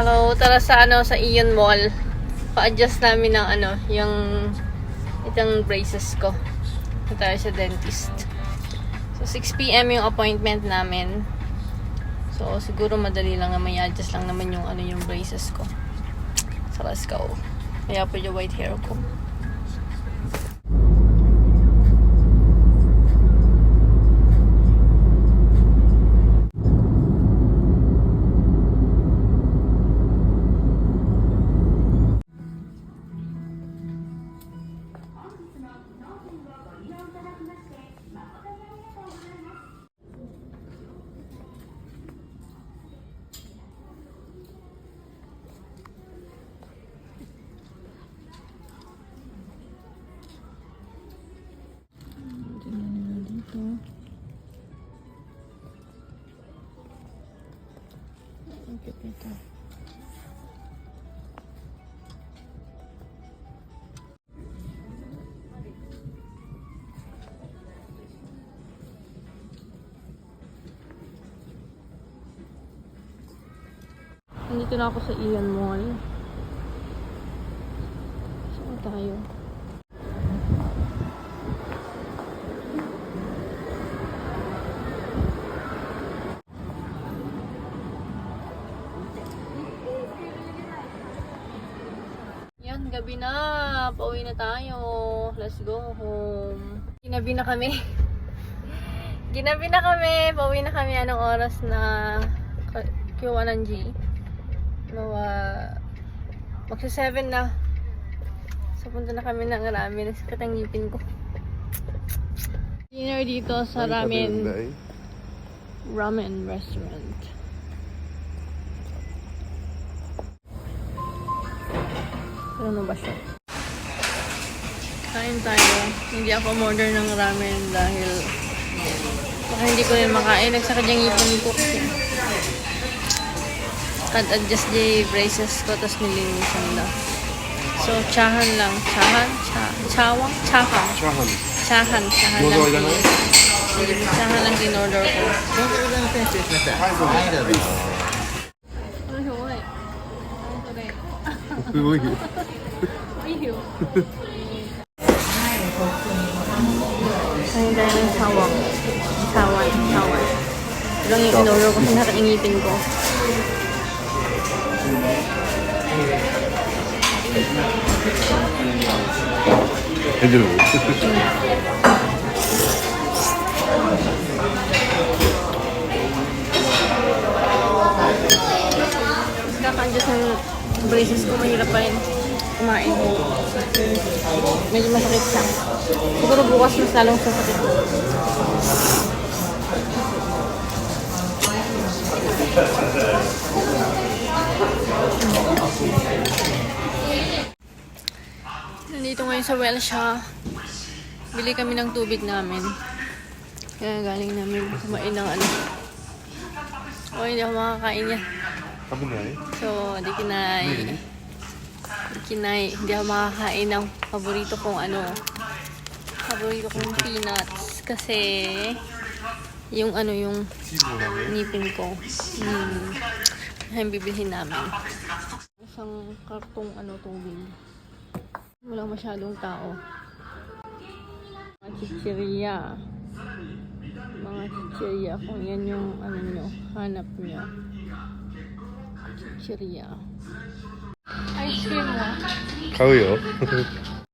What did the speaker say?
Hello, tara sa ano sa Ion Mall. Pa-adjust namin ng ano, yung itong braces ko. Tayo sa dentist. So 6 p.m. yung appointment namin. So siguro madali lang naman i-adjust lang naman yung ano yung braces ko. So let's go. Kaya po yung white hair ko. Nandito na ako sa Ion Mall. Saan tayo? Yan, gabi na. Pauwi na tayo. Let's go home. Ginabi na kami. Ginabi na kami. Pauwi na kami. Anong oras na Q1 ng G? Mga magsa 7 na. So, punta na kami ng ramen. Sakit ang ngipin ko. Dinner dito sa ramen, ramen restaurant. Ano ba siya? Kain tayo. Hindi ako order ng ramen dahil baka hindi ko rin makain. Nagsakad yung ipon ko. Can't adjust the braces ko tapos nilinisan na. So, chahan lang. Chahan? Cha chawang? Chahan. Chahan. Chahan. Chahan lang. Chahan lang. Chahan lang in order ko. Chahan lang in order ko. ごいよ。 Ayaw. Kain tayo ng sawang. Sawan. Sawan. Ito lang yung in-order ko kasi nakangipin ko. Hello. Kaka-adjust braces ko, mahirap pa rin kumain. Medyo masakit siya. Siguro bukas mas lalong sasakit. Nandito ngayon sa Welsha. Bili kami ng tubig namin. Kaya galing namin kumain ng ano. O, hindi ako makakain yan. Sabi na eh. So, hindi kinay. Hindi kinay. Hindi ako makakain ng paborito kong ano. Paborito kong peanuts. Kasi, yung ano yung nipin ko. Hmm. Yung bibilhin namin. Isang kartong ano tubig. Wala masyadong tao. Mga chichiria. Mga chichiria kung yan yung ano nyo, hanap nyo. 谢谢啊还有吗？末还油